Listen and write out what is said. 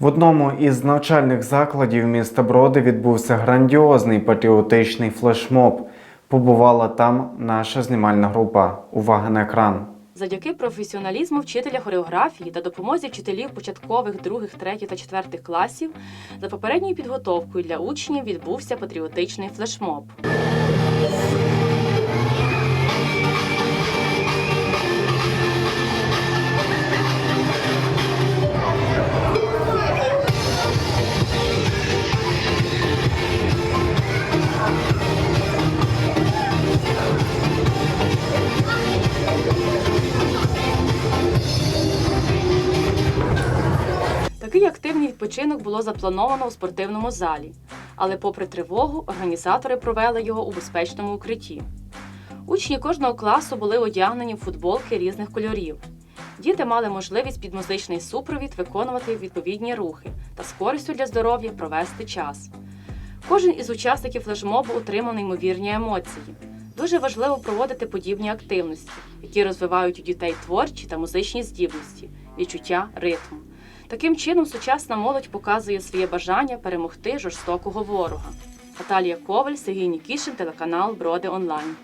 В одному із навчальних закладів міста Броди відбувся грандіозний патріотичний флешмоб. Побувала там наша знімальна група. Увага на екран. Завдяки професіоналізму вчителя хореографії та допомозі вчителів початкових, других, третіх та четвертих класів за попередньою підготовкою для учнів відбувся патріотичний флешмоб. Такий активний відпочинок було заплановано у спортивному залі, але, попри тривогу, організатори провели його у безпечному укритті. Учні кожного класу були одягнені в футболки різних кольорів. Діти мали можливість під музичний супровід виконувати відповідні рухи та з користю для здоров'я провести час. Кожен із учасників флешмобу отримав неймовірні емоції. Дуже важливо проводити подібні активності, які розвивають у дітей творчі та музичні здібності, відчуття ритму. Таким чином, сучасна молодь показує своє бажання перемогти жорстокого ворога. Наталія Коваль, Сергій Нікішин, телеканал Броди Онлайн.